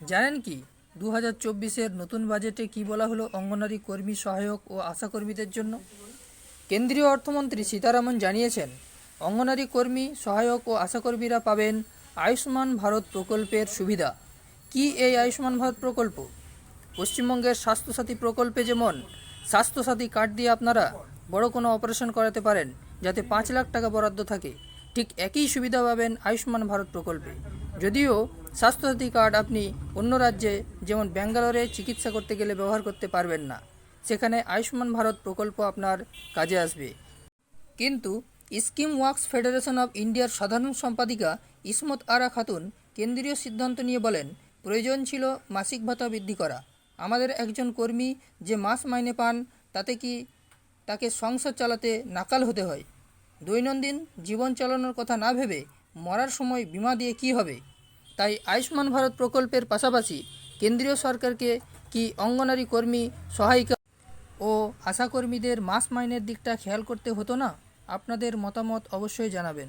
জানেন কি? দু হাজার চব্বিশের নতুন বাজেটে কি বলা হলো অঙ্গনারী কর্মী সহায়ক ও আশাকর্মীদের জন্য? কেন্দ্রীয় অর্থমন্ত্রী সীতারামন জানিয়েছেন অঙ্গনারী কর্মী, সহায়ক ও আশাকর্মীরা পাবেন আয়ুষ্মান ভারত প্রকল্পের সুবিধা। কি এই আয়ুষ্মান ভারত প্রকল্প? পশ্চিমবঙ্গের স্বাস্থ্যসাথী প্রকল্পে যেমন স্বাস্থ্যসাথী কার্ড দিয়ে আপনারা বড় কোনো অপারেশন করাতে পারেন, যাতে পাঁচ লাখ টাকা বরাদ্দ থাকে, ঠিক একই সুবিধা পাবেন আয়ুষ্মান ভারত প্রকল্পে। যদিও স্বাস্থ্যসাথী কার্ড আপনি অন্য রাজ্যে, যেমন ব্যাঙ্গালোরে, চিকিৎসা করতে গেলে ব্যবহার করতে পারবেন না। সেখানে আয়ুষ্মান ভারত প্রকল্প আপনার কাজে আসবে। কিন্তু স্কিম ওয়ার্কস ফেডারেশন অফ ইন্ডিয়ার সাধারণ সম্পাদিকা ইসমত আরা খাতুন কেন্দ্রীয় সিদ্ধান্ত নিয়ে বলেন, প্রয়োজন ছিল মাসিক ভাতা বৃদ্ধি করা। আমাদের একজন কর্মী যে মাস মাইনে পান, তাতে কি তাকে সংসার চালাতে নাকাল হতে হয়? দৈনন্দিন জীবন চালানোর কথা না ভেবে মরার সময় বিমা দিয়ে কি হবে? তাই আয়ুষ্মান ভারত প্রকল্পের পাশাপাশি কেন্দ্রীয় সরকারকে কি অঙ্গনারী কর্মী সহায়িকা ও আশাকর্মীদের মাস মাইনের দিকটা খেয়াল করতে হতো না? আপনাদের মতামত অবশ্যই জানাবেন।